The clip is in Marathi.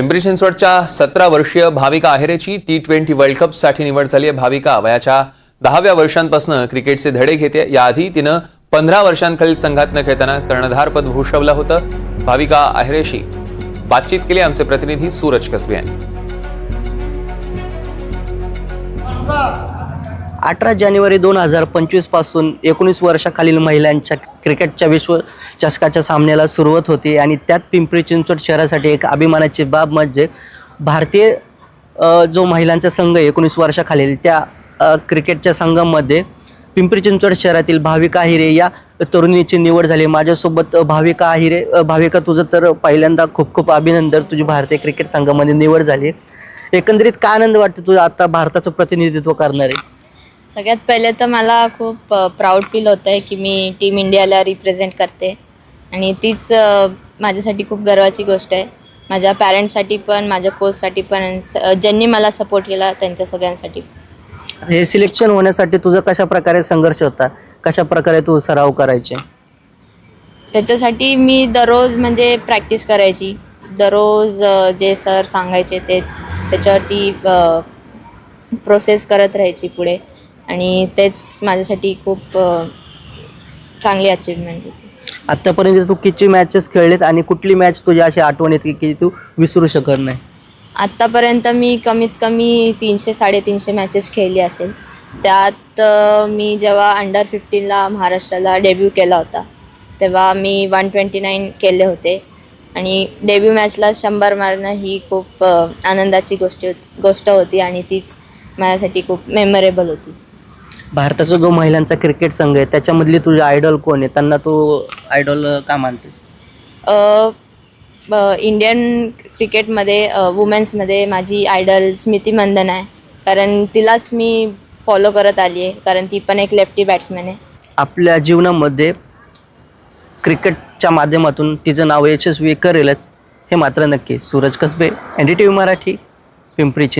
पिंपरी चिंचवडच्या सतरा वर्षीय भाविका आहेरेची टी ट्वेंटी वर्ल्ड कपसाठी निवड झाली आहे. भाविका वयाच्या दहाव्या वर्षांपासून क्रिकेटचे धडे घेते. याआधी तिनं पंधरा वर्षांखालील संघात न खेळताना कर्णधारपद भूषवलं होतं. भाविका आहेरेशी बातचीत केली. आमचे प्रतिनिधी सूरज कसबे यांनी. अठरा जानेवारी दोन हजार पंचवीसपासून एकोणीस वर्षाखालील महिलांच्या क्रिकेटच्या विश्वचषकाच्या सामन्याला सुरुवात होती आणि त्यात पिंपरी चिंचवड शहरासाठी एक अभिमानाची बाब म्हणजे भारतीय जो महिलांचा संघ आहे एकोणीस वर्षाखालील त्या क्रिकेटच्या संघामध्ये पिंपरी चिंचवड शहरातील भाविका आहिरे या तरुणीची निवड झाली. माझ्यासोबत भाविका आहिरे भाविका तुझं तर पहिल्यांदा खूप खूप अभिनंदन. तुझी भारतीय क्रिकेट संघामध्ये निवड झाली. एकंदरीत काय आनंद वाटतो तुझं आता भारताचं प्रतिनिधित्व करणार. आहे सगळ्यात पहिले तर मला खूप प्राऊड फील होतं आहे की मी टीम इंडियाला रिप्रेझेंट करते. आणि तीच माझ्यासाठी खूप गर्वाची गोष्ट आहे. माझ्या पॅरेंट्ससाठी पण माझ्या कोचसाठी पण ज्यांनी मला सपोर्ट केला त्यांच्या सगळ्यांसाठी. हे सिलेक्शन होण्यासाठी तुझा कशा प्रकारे संघर्ष होता? कशा प्रकारे तू सराव करायचे? त्याच्यासाठी मी दररोज म्हणजे प्रॅक्टिस करायची. दररोज जे सर सांगायचे तेच. त्याच्यावरती प्रोसेस करत राहायची पुढे. आणि तेच माझ्यासाठी खूप चांगली अचीवमेंट होती. आतापर्यंत तू किती मॅचेस खेळलेत आणि कुठली मॅच तुझी अशी आठवण येते की तू विसरू शकत नाही? आत्तापर्यंत मी कमीत कमी तीनशे साडेतीनशे मॅचेस खेळली असेल. त्यात मी जेव्हा अंडर फिफ्टीनला महाराष्ट्राला डेब्यू केला होता तेव्हा मी वन ट्वेंटी नाईन केले होते. आणि डेब्यू मॅचला शंभर मारणं ही खूप आनंदाची गोष्ट होती गोष्ट होती आणि तीच माझ्यासाठी खूप मेमरेबल होती. भारताचा जो महिलांचा क्रिकेट संघ आहे त्याच्यामधली तुझे आयडॉल कोण आहे? त्यांना तू आयडॉल का मानतेस? इंडियन क्रिकेटमध्ये वुमेन्समध्ये माझी आयडल स्मृती मंदन आहे. कारण तिलाच मी फॉलो करत आली आहे. कारण ती पण एक लेफ्टी बॅट्समॅन आहे. आपल्या जीवनामध्ये क्रिकेटच्या माध्यमातून तिचं नाव यशस्वी करेलच हे मात्र नक्की Suraj Kasbe N D T V Marathi Pimpri चिंच